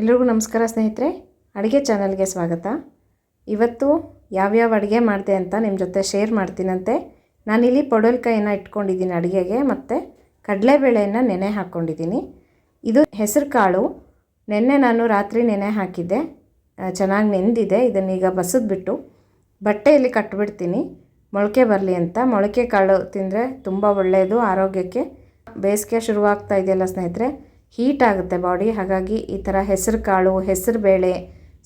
ಎಲ್ರಿಗೂ ನಮಸ್ಕಾರ ಸ್ನೇಹಿತರೆ, ಅಡುಗೆ ಚಾನಲ್ಗೆ ಸ್ವಾಗತ. ಇವತ್ತು ಯಾವ್ಯಾವ ಅಡುಗೆ ಮಾಡಿದೆ ಅಂತ ನಿಮ್ಮ ಜೊತೆ ಶೇರ್ ಮಾಡ್ತೀನಂತೆ. ನಾನಿಲ್ಲಿ ಪೊಡಲ್ಕಾಯಿನ ಇಟ್ಕೊಂಡಿದ್ದೀನಿ ಅಡುಗೆಗೆ ಮತ್ತು ಕಡಲೆಬೇಳೆಯನ್ನು ನೆನೆ ಹಾಕ್ಕೊಂಡಿದ್ದೀನಿ. ಇದು ಹೆಸರು ಕಾಳು ನೆನ್ನೆ ನಾನು ರಾತ್ರಿ ನೆನೆ ಹಾಕಿದ್ದೆ. ಚೆನ್ನಾಗಿ ನೆಂದಿದೆ. ಇದನ್ನೀಗ ಬಸಿದ್ಬಿಟ್ಟು ಬಟ್ಟೆಯಲ್ಲಿ ಕಟ್ಬಿಡ್ತೀನಿ. ಮೊಳಕೆ ಬರಲಿ ಅಂತ. ಮೊಳಕೆ ಕಾಳು ತಿಂದರೆ ತುಂಬ ಒಳ್ಳೆಯದು ಆರೋಗ್ಯಕ್ಕೆ ಬೇಸಿಗೆ ಶುರುವಾಗ್ತಾ ಇದೆಯಲ್ಲ ಸ್ನೇಹಿತರೆ. ಹೀಟ್ ಆಗುತ್ತೆ ಬಾಡಿ ಹಾಗಾಗಿ ಈ ಥರ ಹೆಸರು ಕಾಳು, ಹೆಸರು ಬೇಳೆ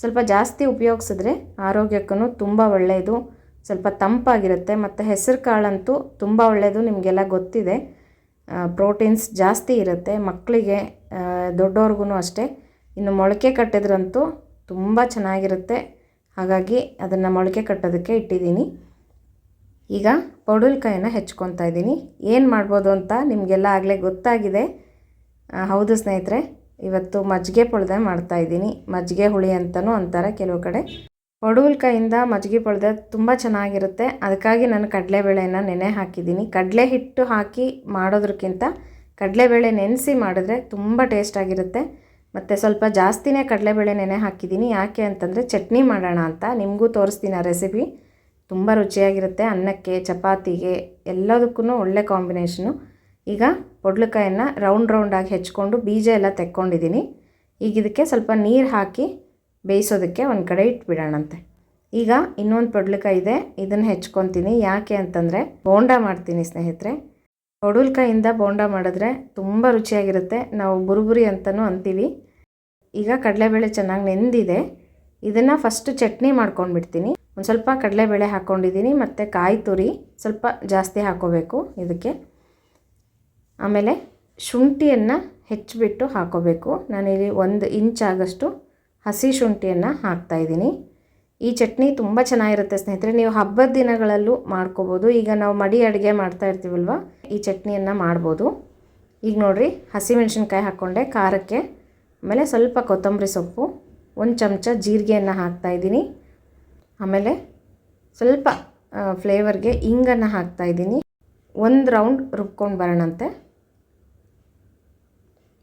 ಸ್ವಲ್ಪ ಜಾಸ್ತಿ ಉಪಯೋಗಿಸಿದ್ರೆ ಆರೋಗ್ಯಕ್ಕೂ ತುಂಬ ಒಳ್ಳೆಯದು ಸ್ವಲ್ಪ ತಂಪಾಗಿರುತ್ತೆ. ಮತ್ತು ಹೆಸರು ಕಾಳಂತೂ ತುಂಬ ಒಳ್ಳೆಯದು ನಿಮಗೆಲ್ಲ ಗೊತ್ತಿದೆ. ಪ್ರೋಟೀನ್ಸ್ ಜಾಸ್ತಿ ಇರುತ್ತೆ. ಮಕ್ಕಳಿಗೆ ದೊಡ್ಡವ್ರಿಗೂ ಅಷ್ಟೇ. ಇನ್ನು ಮೊಳಕೆ ಕಟ್ಟಿದ್ರಂತೂ ತುಂಬ ಚೆನ್ನಾಗಿರುತ್ತೆ. ಹಾಗಾಗಿ ಅದನ್ನು ಮೊಳಕೆ ಕಟ್ಟೋದಕ್ಕೆ ಇಟ್ಟಿದ್ದೀನಿ. ಈಗ ಪೌಡಲ್ಕಾಯನ್ನು ಹೆಚ್ಕೊತಾ ಇದ್ದೀನಿ. ಏನು ಮಾಡ್ಬೋದು ಅಂತ ನಿಮಗೆಲ್ಲ ಆಗಲೇ ಗೊತ್ತಾಗಿದೆ. ಹೌದು ಸ್ನೇಹಿತರೆ, ಇವತ್ತು ಮಜ್ಜಿಗೆ ಪೊಳ್ದೆ ಮಾಡ್ತಾಯಿದ್ದೀನಿ ಮಜ್ಜಿಗೆ ಹುಳಿ ಅಂತಲೂ ಅಂತಾರೆ ಕೆಲವು ಕಡೆ. ಪಡುವಲ್ಕಾಯಿಂದ ಮಜ್ಜಿಗೆ ಪೊಳ್ದೆ ತುಂಬ ಚೆನ್ನಾಗಿರುತ್ತೆ. ಅದಕ್ಕಾಗಿ ನಾನು ಕಡಲೆಬೇಳೆನ ನೆನೆ ಹಾಕಿದ್ದೀನಿ. ಕಡಲೆ ಹಿಟ್ಟು ಹಾಕಿ ಮಾಡೋದಕ್ಕಿಂತ ಕಡಲೆಬೇಳೆ ನೆನೆಸಿ ಮಾಡಿದ್ರೆ ತುಂಬ ಟೇಸ್ಟಾಗಿರುತ್ತೆ ಮತ್ತು ಸ್ವಲ್ಪ ಜಾಸ್ತಿನೇ ಕಡಲೆಬೇಳೆ ನೆನೆ ಹಾಕಿದ್ದೀನಿ. ಯಾಕೆ ಅಂತಂದರೆ ಚಟ್ನಿ ಮಾಡೋಣ ಅಂತ. ನಿಮಗೂ ತೋರಿಸ್ತೀನಿ ಆ ರೆಸಿಪಿ ತುಂಬ ರುಚಿಯಾಗಿರುತ್ತೆ. ಅನ್ನಕ್ಕೆ, ಚಪಾತಿಗೆ ಎಲ್ಲದಕ್ಕೂ ಒಳ್ಳೆ ಕಾಂಬಿನೇಷನು ಈಗ ಪೊಡ್ಲಕಾಯನ್ನು ರೌಂಡ್ ರೌಂಡಾಗಿ ಹೆಚ್ಕೊಂಡು ಬೀಜ ಎಲ್ಲ ತೆಕ್ಕೊಂಡಿದ್ದೀನಿ. ಈಗ ಇದಕ್ಕೆ ಸ್ವಲ್ಪ ನೀರು ಹಾಕಿ ಬೇಯಿಸೋದಕ್ಕೆ ಒಂದು ಕಡೆ ಇಟ್ಬಿಡೋಣಂತೆ. ಈಗ ಇನ್ನೊಂದು ಪೊಡ್ಲಕಾಯಿ ಇದೆ, ಇದನ್ನು ಹೆಚ್ಕೊತೀನಿ. ಯಾಕೆ ಅಂತಂದರೆ ಬೋಂಡ ಮಾಡ್ತೀನಿ ಸ್ನೇಹಿತರೆ. ಪೊಡಲ್ಕಾಯಿಂದ ಬೋಂಡ ಮಾಡಿದ್ರೆ ತುಂಬ ರುಚಿಯಾಗಿರುತ್ತೆ. ನಾವು ಬುರುಬುರಿ ಅಂತಲೂ ಅಂತೀವಿ. ಈಗ ಕಡಲೆಬೇಳೆ ಚೆನ್ನಾಗಿ ನೆಂದಿದೆ. ಇದನ್ನು ಫಸ್ಟ್ ಚಟ್ನಿ ಮಾಡ್ಕೊಂಡ್ಬಿಡ್ತೀನಿ. ಒಂದು ಸ್ವಲ್ಪ ಕಡಲೆಬೇಳೆ ಹಾಕ್ಕೊಂಡಿದ್ದೀನಿ ಮತ್ತು ಕಾಯಿ ತುರಿ ಸ್ವಲ್ಪ ಜಾಸ್ತಿ ಹಾಕೋಬೇಕು ಇದಕ್ಕೆ. ಆಮೇಲೆ ಶುಂಠಿಯನ್ನು ಹೆಚ್ಚಿಬಿಟ್ಟು ಹಾಕೋಬೇಕು. ನಾನಿಲ್ಲಿ ಒಂದು ಇಂಚ್ ಆಗಷ್ಟು ಹಸಿ ಶುಂಠಿಯನ್ನು ಹಾಕ್ತಾಯಿದ್ದೀನಿ ಈ ಚಟ್ನಿ ತುಂಬ ಚೆನ್ನಾಗಿರುತ್ತೆ ಸ್ನೇಹಿತರೆ. ನೀವು ಹಬ್ಬದ ದಿನಗಳಲ್ಲೂ ಮಾಡ್ಕೋಬೋದು. ಈಗ ನಾವು ಮಡಿ ಅಡುಗೆ ಮಾಡ್ತಾ ಇರ್ತೀವಲ್ವ? ಈ ಚಟ್ನಿಯನ್ನು ಮಾಡ್ಬೋದು. ಈಗ ನೋಡಿರಿ, ಹಸಿಮೆಣ್ಸಿನ್ಕಾಯಿ ಹಾಕ್ಕೊಂಡೆ ಖಾರಕ್ಕೆ, ಆಮೇಲೆ ಸ್ವಲ್ಪ ಕೊತ್ತಂಬರಿ ಸೊಪ್ಪು, ಒಂದು ಚಮಚ ಜೀರಿಗೆಯನ್ನು ಹಾಕ್ತಾಯಿದ್ದೀನಿ ಆಮೇಲೆ ಸ್ವಲ್ಪ ಫ್ಲೇವರ್ಗೆ ಇಂಗನ್ನು ಹಾಕ್ತಾಯಿದ್ದೀನಿ ಒಂದು ರೌಂಡ್ ರುಬ್ಕೊಂಡು ಬರೋಣಂತೆ.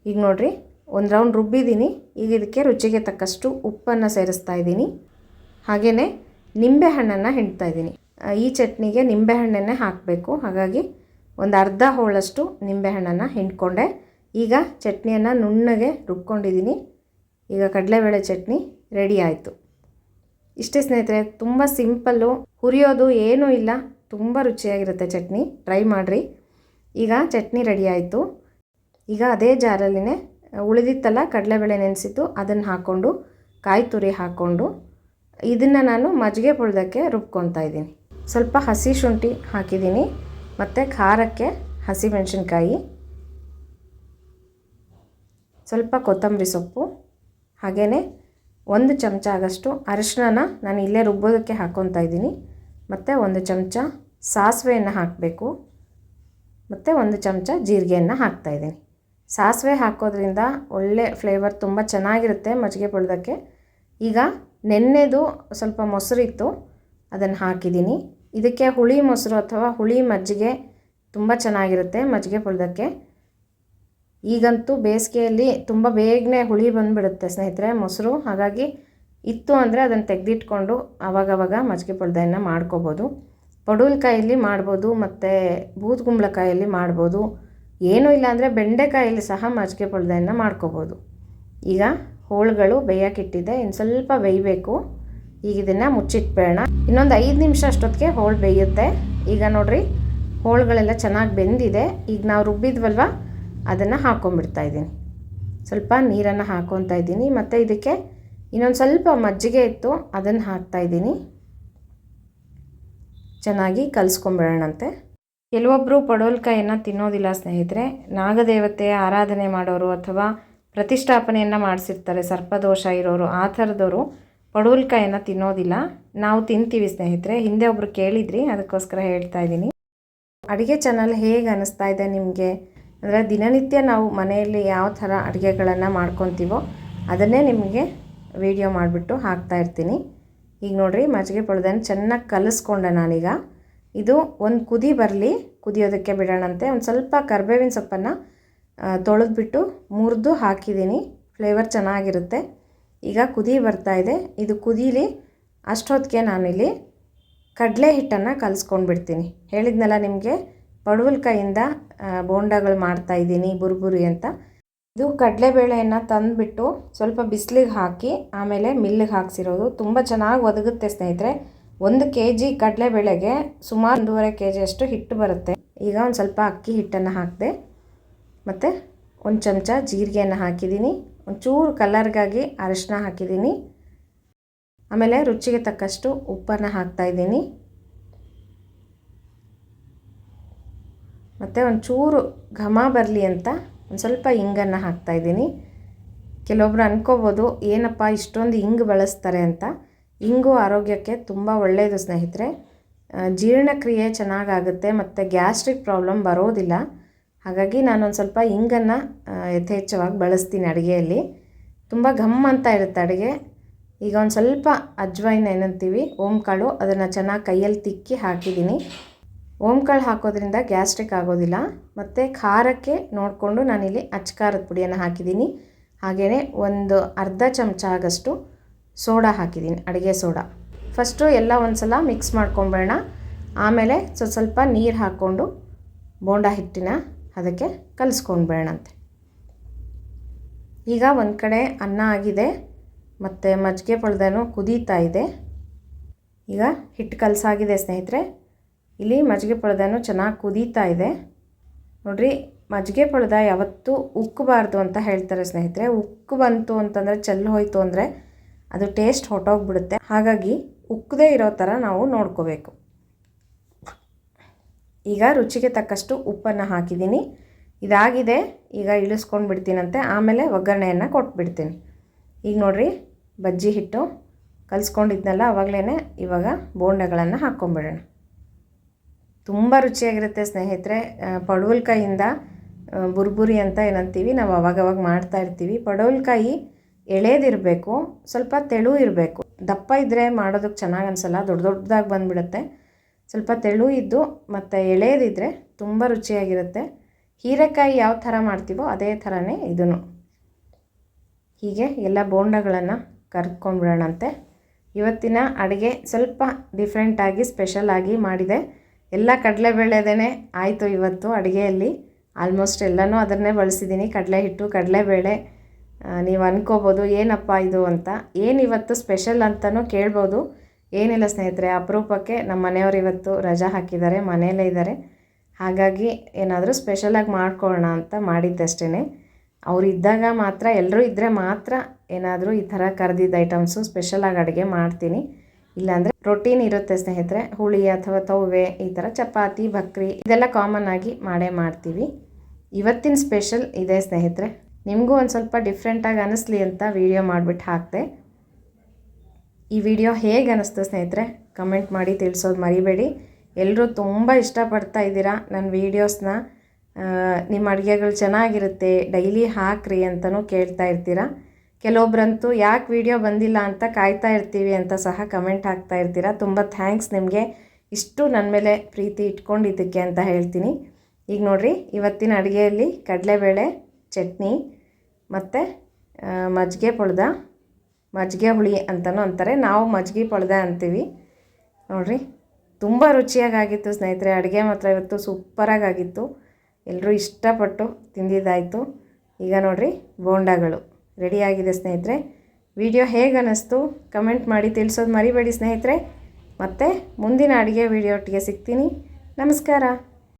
ಈಗ ನೋಡಿರಿ, ಒಂದು ರೌಂಡ್ ರುಬ್ಬಿದ್ದೀನಿ. ಈಗ ಇದಕ್ಕೆ ರುಚಿಗೆ ತಕ್ಕಷ್ಟು ಉಪ್ಪನ್ನು ಸೇರಿಸ್ತಾ ಇದ್ದೀನಿ. ಹಾಗೆಯೇ ನಿಂಬೆಹಣ್ಣನ್ನು ಹಿಂಡ್ತಾ ಇದ್ದೀನಿ. ಈ ಚಟ್ನಿಗೆ ನಿಂಬೆಹಣ್ಣನ್ನೇ ಹಾಕಬೇಕು. ಹಾಗಾಗಿ ಒಂದು ಅರ್ಧ ಹೋಳಷ್ಟು ನಿಂಬೆಹಣ್ಣನ್ನು ಹಿಂಡ್ಕೊಂಡೆ. ಈಗ ಚಟ್ನಿಯನ್ನು ನುಣ್ಣಗೆ ರುಬ್ಕೊಂಡಿದ್ದೀನಿ. ಈಗ ಕಡಲೆಬೇಳೆ ಚಟ್ನಿ ರೆಡಿ ಆಯಿತು. ಇಷ್ಟೇ ಸ್ನೇಹಿತರೆ, ತುಂಬ ಸಿಂಪಲ್ಲು, ಹುರಿಯೋದು ಏನೂ ಇಲ್ಲ. ತುಂಬ ರುಚಿಯಾಗಿರುತ್ತೆ ಚಟ್ನಿ. ಟ್ರೈ ಮಾಡಿರಿ. ಈಗ ಚಟ್ನಿ ರೆಡಿ ಆಯಿತು. ಈಗ ಅದೇ ಜಾರಲ್ಲಿನೇ ಉಳಿದಿತ್ತಲ್ಲ ಕಡಲೆಬೇಳೆ ನೆನೆಸಿತ್ತು, ಅದನ್ನು ಹಾಕ್ಕೊಂಡು, ಕಾಯಿ ತುರಿ ಹಾಕ್ಕೊಂಡು, ಇದನ್ನು ನಾನು ಮಜ್ಜಿಗೆ ಪುಳ್ದಕ್ಕೆ ರುಬ್ಕೊತಾ ಇದ್ದೀನಿ. ಸ್ವಲ್ಪ ಹಸಿ ಶುಂಠಿ ಹಾಕಿದ್ದೀನಿ, ಮತ್ತು ಖಾರಕ್ಕೆ ಹಸಿ ಮೆಣಸಿನ್ಕಾಯಿ ಸ್ವಲ್ಪ ಕೊತ್ತಂಬರಿ ಸೊಪ್ಪು ಹಾಗೆಯೇ ಒಂದು ಚಮಚ ಆಗಷ್ಟು ಅರಿಶಿಣನ ನಾನು ಇಲ್ಲೇ ರುಬ್ಬೋದಕ್ಕೆ ಹಾಕ್ಕೊತಾ ಇದ್ದೀನಿ. ಮತ್ತು ಒಂದು ಚಮಚ ಸಾಸಿವೆಯನ್ನು ಹಾಕಬೇಕು. ಮತ್ತು ಒಂದು ಚಮಚ ಜೀರಿಗೆಯನ್ನು ಹಾಕ್ತಾಯಿದ್ದೀನಿ ಸಾಸಿವೆ ಹಾಕೋದ್ರಿಂದ ಒಳ್ಳೆ ಫ್ಲೇವರ್ ತುಂಬ ಚೆನ್ನಾಗಿರುತ್ತೆ ಮಜ್ಜಿಗೆ ಪುಳ್ದಕ್ಕೆ ಈಗ ನೆನ್ನೆದು ಸ್ವಲ್ಪ ಮೊಸರಿತ್ತು, ಅದನ್ನು ಹಾಕಿದ್ದೀನಿ. ಇದಕ್ಕೆ ಹುಳಿ ಮೊಸರು ಅಥವಾ ಹುಳಿ ಮಜ್ಜಿಗೆ ತುಂಬ ಚೆನ್ನಾಗಿರುತ್ತೆ ಮಜ್ಜಿಗೆ ಪುಳ್ದಕ್ಕೆ ಈಗಂತೂ ಬೇಸಿಗೆಯಲ್ಲಿ ತುಂಬ ಬೇಗನೆ ಹುಳಿ ಬಂದುಬಿಡುತ್ತೆ ಸ್ನೇಹಿತರೆ ಮೊಸರು. ಹಾಗಾಗಿ ಇತ್ತು ಅಂದರೆ ಅದನ್ನು ತೆಗೆದಿಟ್ಕೊಂಡು ಆವಾಗವಾಗ ಮಜ್ಜಿಗೆ ಪುಳ್ದೆಯನ್ನು ಮಾಡ್ಕೋಬೋದು. ಪಡುವಲ್ಕಾಯಲ್ಲಿ ಮಾಡ್ಬೋದು, ಮತ್ತು ಬೂದ್ಗುಂಬಳಕಾಯಲ್ಲಿ ಮಾಡ್ಬೋದು. ಏನೂ ಇಲ್ಲ ಅಂದರೆ ಬೆಂಡೆಕಾಯಲ್ಲಿ ಸಹ ಮಜ್ಜಿಗೆ ಪೊಳ್ದೆಯನ್ನು ಮಾಡ್ಕೋಬೋದು. ಈಗ ಹೋಳುಗಳು ಬೇಯೋಕ್ಕಿಟ್ಟಿದೆ ಇನ್ನು ಸ್ವಲ್ಪ ಬೇಯಬೇಕು. ಈಗ ಇದನ್ನು ಮುಚ್ಚಿಟ್ಬೇಡ ಇನ್ನೊಂದು ಐದು ನಿಮಿಷ ಅಷ್ಟೊತ್ತಿಗೆ ಹೋಳು ಬೇಯುತ್ತೆ. ಈಗ ನೋಡಿರಿ, ಹೋಳುಗಳೆಲ್ಲ ಚೆನ್ನಾಗಿ ಬೆಂದಿದೆ. ಈಗ ನಾವು ರುಬ್ಬಿದ್ವಲ್ವ? ಅದನ್ನು ಹಾಕ್ಕೊಂಬಿಡ್ತಾ ಇದ್ದೀನಿ. ಸ್ವಲ್ಪ ನೀರನ್ನು ಹಾಕ್ಕೊತಾ ಇದ್ದೀನಿ. ಮತ್ತು ಇದಕ್ಕೆ ಇನ್ನೊಂದು ಸ್ವಲ್ಪ ಮಜ್ಜಿಗೆ ಇತ್ತು, ಅದನ್ನು ಹಾಕ್ತಾಯಿದ್ದೀನಿ ಚೆನ್ನಾಗಿ ಕಲಿಸ್ಕೊಂಬಿಡೋಣಂತೆ ಕೆಲವೊಬ್ಬರು ಪಡೋಲ್ಕಾಯನ್ನು ತಿನ್ನೋದಿಲ್ಲ ಸ್ನೇಹಿತರೆ. ನಾಗದೇವತೆಯ ಆರಾಧನೆ ಮಾಡೋರು ಅಥವಾ ಪ್ರತಿಷ್ಠಾಪನೆಯನ್ನು ಮಾಡಿಸಿರ್ತಾರೆ ಸರ್ಪದೋಷ ಇರೋರು, ಆ ಥರದವರು ಪಡೋಲ್ಕಾಯನ್ನು ತಿನ್ನೋದಿಲ್ಲ. ನಾವು ತಿಂತೀವಿ ಸ್ನೇಹಿತರೆ. ಹಿಂದೆ ಒಬ್ಬರು ಕೇಳಿದ್ರಿ, ಅದಕ್ಕೋಸ್ಕರ ಹೇಳ್ತಾ ಇದ್ದೀನಿ. ಅಡುಗೆ ಚಾನಲ್ ಹೇಗೆ ಅನ್ನಿಸ್ತಾ ಇದೆ ನಿಮಗೆ? ಅಂದರೆ ದಿನನಿತ್ಯ ನಾವು ಮನೆಯಲ್ಲಿ ಯಾವ ಥರ ಅಡುಗೆಗಳನ್ನು ಮಾಡ್ಕೊತೀವೋ ಅದನ್ನೇ ನಿಮಗೆ ವಿಡಿಯೋ ಮಾಡಿಬಿಟ್ಟು ಹಾಕ್ತಾ ಇರ್ತೀನಿ. ಈಗ ನೋಡಿರಿ, ಮಜ್ಜಿಗೆ ಪಳದನ್ನು ಚೆನ್ನಾಗಿ ಕಲಿಸ್ಕೊಂಡೆ ನಾನೀಗ. ಇದು ಒಂದು ಕುದಿ ಬರಲಿ, ಕುದಿಯೋದಕ್ಕೆ ಬಿಡೋಣಂತೆ. ಒಂದು ಸ್ವಲ್ಪ ಕರ್ಬೇವಿನ ಸೊಪ್ಪನ್ನು ತೊಳೆದ್ಬಿಟ್ಟು ಮುರಿದು ಹಾಕಿದ್ದೀನಿ. ಫ್ಲೇವರ್ ಚೆನ್ನಾಗಿರುತ್ತೆ. ಈಗ ಕುದಿ ಬರ್ತಾ ಇದೆ. ಇದು ಕುದೀಲಿ, ಅಷ್ಟೊತ್ತಿಗೆ ನಾನಿಲ್ಲಿ ಕಡಲೆ ಹಿಟ್ಟನ್ನು ಕಲಿಸ್ಕೊಂಡು ಬಿಡ್ತೀನಿ ಹೇಳಿದ್ನಲ್ಲ ನಿಮಗೆ ಪಡವಲ್ಕಾಯಿಂದ ಬೋಂಡಗಳು ಮಾಡ್ತಾ ಇದ್ದೀನಿ, ಬುರ್ಬುರಿ ಅಂತ. ಇದು ಕಡಲೆಬೇಳೆಯನ್ನು ತಂದುಬಿಟ್ಟು ಸ್ವಲ್ಪ ಬಿಸಿಲಿಗೆ ಹಾಕಿ, ಆಮೇಲೆ ಮಿಲ್ಲಿಗೆ ಹಾಕ್ಸಿರೋದು. ತುಂಬ ಚೆನ್ನಾಗಿ ಒದಗುತ್ತೆ ಸ್ನೇಹಿತರೆ. ಒಂದು ಕೆ ಜಿ ಕಡಲೆಬೇಳೆಗೆ ಸುಮಾರು ಒಂದೂವರೆ ಕೆ ಜಿಯಷ್ಟು ಹಿಟ್ಟು ಬರುತ್ತೆ. ಈಗ ಒಂದು ಸ್ವಲ್ಪ ಅಕ್ಕಿ ಹಿಟ್ಟನ್ನು ಹಾಕಿದೆ, ಮತ್ತು ಒಂದು ಚಮಚ ಜೀರಿಗೆಯನ್ನು ಹಾಕಿದ್ದೀನಿ ಒಂಚೂರು ಕಲರ್ಗಾಗಿ ಅರಶಿನ ಹಾಕಿದ್ದೀನಿ ಆಮೇಲೆ ರುಚಿಗೆ ತಕ್ಕಷ್ಟು ಉಪ್ಪನ್ನು ಹಾಕ್ತಾಯಿದ್ದೀನಿ ಮತ್ತು ಒಂಚೂರು ಘಮ ಬರಲಿ ಅಂತ ಒಂದು ಸ್ವಲ್ಪ ಹಿಂಗನ್ನು ಹಾಕ್ತಾಯಿದ್ದೀನಿ ಕೆಲವೊಬ್ರು ಅನ್ಕೋಬೋದು, ಏನಪ್ಪ ಇಷ್ಟೊಂದು ಹಿಂಗೆ ಬಳಸ್ತಾರೆ ಅಂತ. ಹಿಂಗು ಆರೋಗ್ಯಕ್ಕೆ ತುಂಬ ಒಳ್ಳೆಯದು ಸ್ನೇಹಿತರೆ. ಜೀರ್ಣಕ್ರಿಯೆ ಚೆನ್ನಾಗಾಗುತ್ತೆ ಮತ್ತು ಗ್ಯಾಸ್ಟ್ರಿಕ್ ಪ್ರಾಬ್ಲಮ್ ಬರೋದಿಲ್ಲ. ಹಾಗಾಗಿ ನಾನೊಂದು ಸ್ವಲ್ಪ ಇಂಗನ್ನು ಯಥೇಚ್ಛವಾಗಿ ಬಳಸ್ತೀನಿ ಅಡುಗೆಯಲ್ಲಿ. ತುಂಬ ಘಮ್ ಅಂತ ಇರುತ್ತೆ ಅಡುಗೆ. ಈಗ ಒಂದು ಸ್ವಲ್ಪ ಅಜ್ವೈನ್ ಏನಂತೀವಿ, ಓಂಕಾಳು, ಅದನ್ನು ಚೆನ್ನಾಗಿ ಕೈಯಲ್ಲಿ ತಿಕ್ಕಿ ಹಾಕಿದ್ದೀನಿ. ಓಂಕಾಳು ಹಾಕೋದ್ರಿಂದ ಗ್ಯಾಸ್ಟ್ರಿಕ್ ಆಗೋದಿಲ್ಲ. ಮತ್ತು ಖಾರಕ್ಕೆ ನೋಡಿಕೊಂಡು ನಾನಿಲ್ಲಿ ಅಚ್ಕಾರದ ಪುಡಿಯನ್ನು ಹಾಕಿದ್ದೀನಿ. ಹಾಗೆಯೇ ಒಂದು ಅರ್ಧ ಚಮಚ ಆಗಷ್ಟು ಸೋಡಾ ಹಾಕಿದ್ದೀನಿ, ಅಡುಗೆ ಸೋಡಾ. ಫಸ್ಟು ಎಲ್ಲ ಒಂದು ಸಲ ಮಿಕ್ಸ್ ಮಾಡ್ಕೊಂಬೇಡ ಆಮೇಲೆ ಸ್ವಲ್ಪ ಸ್ವಲ್ಪ ನೀರು ಹಾಕ್ಕೊಂಡು ಬೋಂಡ ಹಿಟ್ಟಿನ ಅದಕ್ಕೆ ಕಲಿಸ್ಕೊಂಡ್ಬೇಡಂತೆ ಈಗ ಒಂದು ಕಡೆ ಅನ್ನ ಆಗಿದೆ, ಮತ್ತು ಮಜ್ಜಿಗೆ ಪಳ್ದನೂ ಕುದೀತಾ ಇದೆ. ಈಗ ಹಿಟ್ಟು ಕಲಸಾಗಿದೆ ಸ್ನೇಹಿತರೆ. ಇಲ್ಲಿ ಮಜ್ಜಿಗೆ ಪಳ್ದನೂ ಚೆನ್ನಾಗಿ ಕುದೀತಾ ಇದೆ. ನೋಡಿರಿ, ಮಜ್ಜಿಗೆ ಪಳ್ದ ಯಾವತ್ತೂ ಉಕ್ಕಬಾರ್ದು ಅಂತ ಹೇಳ್ತಾರೆ ಸ್ನೇಹಿತರೆ. ಉಕ್ಕು ಬಂತು ಅಂತಂದರೆ ಚೆಲ್ಲು ಹೋಯಿತು ಅಂದರೆ ಅದು ಟೇಸ್ಟ್ ಹೊಟ್ಟೋಗ್ಬಿಡುತ್ತೆ ಹಾಗಾಗಿ ಉಕ್ಕದೇ ಇರೋ ಥರ ನಾವು ನೋಡ್ಕೋಬೇಕು. ಈಗ ರುಚಿಗೆ ತಕ್ಕಷ್ಟು ಉಪ್ಪನ್ನು ಹಾಕಿದ್ದೀನಿ. ಇದಾಗಿದೆ. ಈಗ ಇಳಿಸ್ಕೊಂಡು ಬಿಡ್ತೀನಂತೆ ಆಮೇಲೆ ಒಗ್ಗರಣೆಯನ್ನು ಕೊಟ್ಬಿಡ್ತೀನಿ. ಈಗ ನೋಡಿರಿ, ಬಜ್ಜಿ ಹಿಟ್ಟು ಕಲಿಸ್ಕೊಂಡಿದ್ನಲ್ಲ ಅವಾಗಲೇ ಇವಾಗ ಬೋಂಡೆಗಳನ್ನು ಹಾಕ್ಕೊಂಬಿಡೋಣ. ತುಂಬ ರುಚಿಯಾಗಿರುತ್ತೆ ಸ್ನೇಹಿತರೆ. ಪಡವಲ್ಕಾಯಿಂದ ಬುರ್ಬುರಿ ಅಂತ ಏನಂತೀವಿ, ನಾವು ಅವಾಗವಾಗ ಮಾಡ್ತಾ ಇರ್ತೀವಿ. ಪಡವಲ್ಕಾಯಿ ಎಳೆದಿರಬೇಕು, ಸ್ವಲ್ಪ ತೆಳು ಇರಬೇಕು. ದಪ್ಪ ಇದ್ದರೆ ಮಾಡೋದಕ್ಕೆ ಚೆನ್ನಾಗಿ ಅನಿಸಲ್ಲ, ದೊಡ್ಡ ದೊಡ್ಡದಾಗಿ ಬಂದುಬಿಡುತ್ತೆ. ಸ್ವಲ್ಪ ತೆಳು ಇದ್ದು ಮತ್ತು ಎಳೆಯದಿದ್ದರೆ ತುಂಬ ರುಚಿಯಾಗಿರುತ್ತೆ. ಹೀರೆಕಾಯಿ ಯಾವ ಥರ ಮಾಡ್ತೀವೋ ಅದೇ ಥರನೇ ಇದನ್ನು ಹೀಗೆ ಎಲ್ಲ ಬೋಂಡಗಳನ್ನು ಕರ್ಕೊಂಡ್ಬಿಡೋಣಂತೆ. ಇವತ್ತಿನ ಅಡುಗೆ ಸ್ವಲ್ಪ ಡಿಫ್ರೆಂಟಾಗಿ ಸ್ಪೆಷಲಾಗಿ ಮಾಡಿದೆ. ಎಲ್ಲ ಕಡಲೆಬೇಳೆದೇ ಆಯಿತು ಇವತ್ತು ಅಡುಗೆಯಲ್ಲಿ. ಆಲ್ಮೋಸ್ಟ್ ಎಲ್ಲನೂ ಅದನ್ನೇ ಬಳಸಿದ್ದೀನಿ ಕಡಲೆ ಹಿಟ್ಟು ಕಡಲೆಬೇಳೆ ನೀವು ಅನ್ಕೋಬೋದು, ಏನಪ್ಪ ಇದು ಅಂತ. ಏನು ಇವತ್ತು ಸ್ಪೆಷಲ್ ಅಂತಲೂ ಕೇಳ್ಬೋದು. ಏನಿಲ್ಲ ಸ್ನೇಹಿತರೆ, ಅಪರೂಪಕ್ಕೆ ನಮ್ಮ ಮನೆಯವರು ಇವತ್ತು ರಜಾ ಹಾಕಿದ್ದಾರೆ, ಮನೆಯಲ್ಲೇ ಇದ್ದಾರೆ. ಹಾಗಾಗಿ ಏನಾದರೂ ಸ್ಪೆಷಲಾಗಿ ಮಾಡ್ಕೊಳ್ಳೋಣ ಅಂತ ಮಾಡಿದ್ದಷ್ಟೇ ಅವ್ರು ಇದ್ದಾಗ ಮಾತ್ರ ಎಲ್ಲರೂ ಇದ್ದರೆ ಮಾತ್ರ ಏನಾದರೂ ಈ ಥರ ಕರೆದಿದ್ದ ಐಟಮ್ಸು ಸ್ಪೆಷಲಾಗಿ ಅಡುಗೆ ಮಾಡ್ತೀನಿ. ಇಲ್ಲಾಂದರೆ ರೊಟೀನ್ ಇರುತ್ತೆ ಸ್ನೇಹಿತರೆ. ಹುಳಿ ಅಥವಾ ತೌವೆ ಈ ಥರ ಚಪಾತಿ, ಬಕ್ರಿ, ಇದೆಲ್ಲ ಕಾಮನ್ ಆಗಿ ಮಾಡೇ ಮಾಡ್ತೀವಿ. ಇವತ್ತಿನ ಸ್ಪೆಷಲ್ ಇದೆ ಸ್ನೇಹಿತರೆ. ನಿಮಗೂ ಒಂದು ಸ್ವಲ್ಪ ಡಿಫ್ರೆಂಟಾಗಿ ಅನ್ನಿಸ್ಲಿ ಅಂತ ವಿಡಿಯೋ ಮಾಡಿಬಿಟ್ಟು ಹಾಕಿದೆ. ಈ ವಿಡಿಯೋ ಹೇಗೆ ಅನ್ನಿಸ್ತು ಸ್ನೇಹಿತರೆ ಕಮೆಂಟ್ ಮಾಡಿ ತಿಳಿಸೋದು ಮರಿಬೇಡಿ. ಎಲ್ಲರೂ ತುಂಬ ಇಷ್ಟಪಡ್ತಾ ಇದ್ದೀರಾ ನನ್ನ ವೀಡಿಯೋಸ್ನ ನಿಮ್ಮ ಅಡುಗೆಗಳು ಚೆನ್ನಾಗಿರುತ್ತೆ ಡೈಲಿ ಹಾಕ್ರಿ ಅಂತಲೂ ಕೇಳ್ತಾ ಇರ್ತೀರಾ. ಕೆಲವೊಬ್ಬರಂತೂ ಯಾಕೆ ವಿಡಿಯೋ ಬಂದಿಲ್ಲ ಅಂತ ಕಾಯ್ತಾ ಇರ್ತೀವಿ ಅಂತ ಸಹ ಕಮೆಂಟ್ ಹಾಕ್ತಾ ಇರ್ತೀರಾ. ತುಂಬ ಥ್ಯಾಂಕ್ಸ್ ನಿಮಗೆ. ಇಷ್ಟು ನನ್ನ ಮೇಲೆ ಪ್ರೀತಿ ಇಟ್ಕೊಂಡಿದ್ದಕ್ಕೆ ಅಂತ ಹೇಳ್ತೀನಿ. ಈಗ ನೋಡಿರಿ, ಇವತ್ತಿನ ಅಡುಗೆಯಲ್ಲಿ ಕಡಲೆಬೇಳೆ ಚಟ್ನಿ ಮತ್ತು ಮಜ್ಜಿಗೆ ಪೊಳ್ದ. ಮಜ್ಜಿಗೆ ಹುಳಿ ಅಂತಲೂ ಅಂತಾರೆ. ನಾವು ಮಜ್ಜಿಗೆ ಪೊಳ್ದ ಅಂತೀವಿ. ನೋಡಿರಿ, ತುಂಬ ರುಚಿಯಾಗಿತ್ತು ಸ್ನೇಹಿತರೆ. ಅಡುಗೆ ಮಾತ್ರ ಇವತ್ತು ಸೂಪರಾಗಿತ್ತು ಎಲ್ಲರೂ ಇಷ್ಟಪಟ್ಟು ತಿಂದಿದ್ದಾಯಿತು. ಈಗ ನೋಡಿರಿ, ಬೋಂಡಾಗಳು ರೆಡಿಯಾಗಿದೆ ಸ್ನೇಹಿತರೆ. ವಿಡಿಯೋ ಹೇಗೆ ಅನ್ನಿಸ್ತು ಕಮೆಂಟ್ ಮಾಡಿ ತಿಳಿಸೋದು ಮರಿಬೇಡಿ ಸ್ನೇಹಿತರೆ. ಮತ್ತು ಮುಂದಿನ ಅಡುಗೆ ವಿಡಿಯೋ ಒಟ್ಟಿಗೆ ಸಿಗ್ತೀನಿ. ನಮಸ್ಕಾರ.